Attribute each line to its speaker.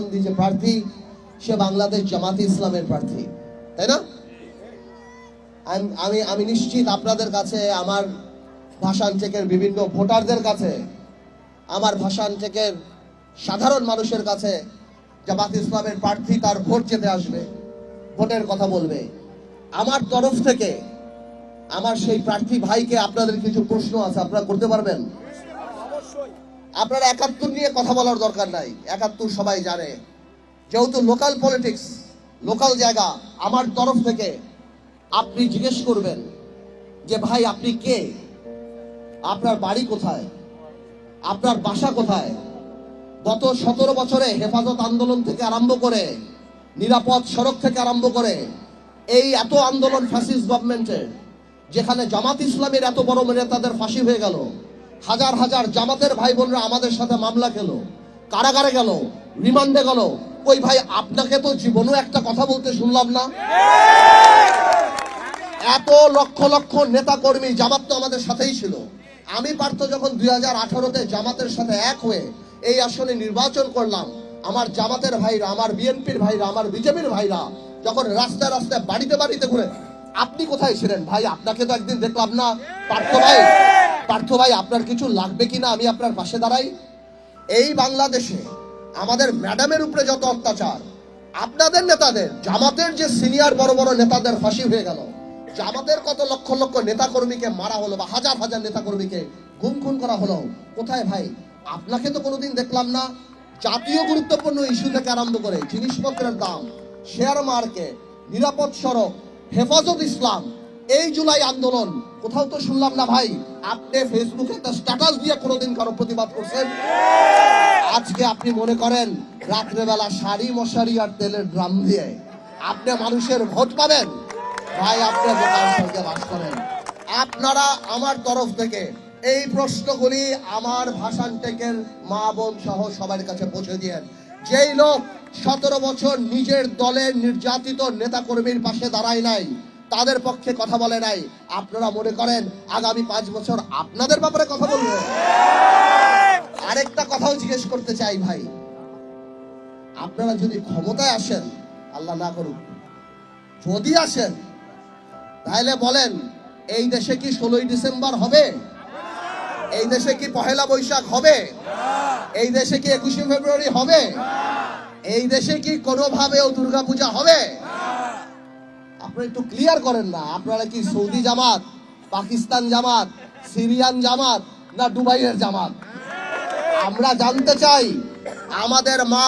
Speaker 1: প্রতিদ্বন্দ্বী যে প্রার্থী, সে বাংলাদেশ জামাতে ইসলামের প্রার্থী, তাই না? আমি- আমি নিশ্চিত আপনাদের কাছে, আমার ভাষান চেকের বিভিন্ন ভোটারদের কাছে, আমার ভাষান চেকের সাধারণ মানুষের কাছে জামাত ইসলামের প্রার্থী তার ভোট যেতে আসবে, ভোটের কথা বলবে। আমার তরফ থেকে, আমার সেই প্রার্থী ভাইকে আপনাদের কিছু প্রশ্ন আছে, আপনারা করতে পারবেন? আপনারা একাত্তর নিয়ে কথা বলার দরকার নাই। একাত্তর সবাই জানে। যেহেতু লোকাল পলিটিক্স লোকাল জায়গা, আমার তরফ থেকে আপনি জিজ্ঞেস করবেন যে, ভাই, আপনি কে? আপনার বাড়ি কোথায়? আপনার বাসা কোথায়? গত সতেরো বছরে হেফাজত আন্দোলন থেকে আরম্ভ করে, নিরাপদ সড়ক থেকে আরম্ভ করে, এই এত আন্দোলন ফ্যাসিস্ট গভর্নমেন্টের যেখানে জামাত ইসলামের এত বড় নেতাদের ফাঁসি হয়ে গেল হাজার হাজার জামাতের ভাই বোনরা আমাদের সাথে মামলা খেলো, কারাগারে গেল, রিমান্ডে গেল। ওই ভাই, আপনাকে তো জীবনেও একটা কথা বলতে শুনলাম না। এত লক্ষ লক্ষ নেতা কর্মী জামাত তো আমাদের সাথেই ছিল। আমি পার্থ যখন দুই হাজার আঠারোতে জামাতের সাথে এক হয়ে এই আসনে নির্বাচন করলাম, আমার জামাতের ভাইরা, আমার বিএনপির ভাইরা, আমার বিজেপির ভাইরা যখন রাস্তায় রাস্তায় বাড়িতে বাড়িতে ঘুরে, আপনি কোথায় ছিলেন ভাই? আপনাকে তো একদিন দেখলাম না। পার্থ ভাই? পার্থ ভাই, আপনার কিছু লাগবে কিনা? আমি আপনার পাশে দাঁড়াই। এই বাংলাদেশে আমাদের ম্যাডামের উপরে যত অত্যাচার, আপনাদের নেতাদের, জামাতের যে সিনিয়র বড় বড় নেতাদের ফাঁসি হয়ে গেল, জামাতের কত লক্ষ লক্ষ নেতা কর্মীকে মারা হলো বা হাজার হাজার নেতা কর্মীকে গুম খুন করা হলো, কোথায় ভাই? আপনাকে তো কোনোদিন দেখলাম না। জাতীয় গুরুত্বপূর্ণ ইস্যু থেকে আরম্ভ করে জিনিসপত্রের দাম, শেয়ার মার্কেট, নিরাপদ সড়ক, হেফাজত ইসলাম এই জুলাই আন্দোলন, কোথাও তো শুনলাম না ভাই, আপনি ফেসবুকে একটা স্ট্যাটাস দিয়ে কোনোদিন কারও প্রতিবাদ করছেন? আজকে আপনি মনে করেন, রাত্রেবেলা শাড়ি মশারি আর তেলের ড্রাম দিয়ে আপনি মানুষের ভোট পাবেন? ভাই, আপনি সঙ্গে বাস করেন। আপনারা আমার তরফ থেকে এই প্রশ্নগুলি আমার ভাষান টেকের মা বোন সহ সবার কাছে পৌঁছে দিয়েন যেই লোক সতেরো বছর নিজের দলের নির্যাতিত নেতা কর্মীর পাশে দাঁড়ায় নাই তাদের পক্ষে কথা বলে নাই। আপনারা মনে করেন আগামী পাঁচ বছর আপনাদের ব্যাপারে কথা বলব? আরেকটা কথাও জিজ্ঞেস করতে চাই ভাই। আপনারা যদি ক্ষমতায় আসেন, আল্লাহ না করুক, যদি আসেন, তাহলে বলেন, এই দেশে কি ষোলোই ডিসেম্বর হবে? এই দেশে কি পহেলা বৈশাখ হবে? এই দেশে কি একুশে ফেব্রুয়ারি হবে? এই দেশে কি কোনোভাবেও দুর্গাপূজা হবে? আপনারা একটু ক্লিয়ার করেন না। আপনারা কি সৌদি জামাত, পাকিস্তান জামাত, সিরিয়ান জামাত না দুবাইয়ের জামাত? আমরা জানতে চাই, আমাদের মা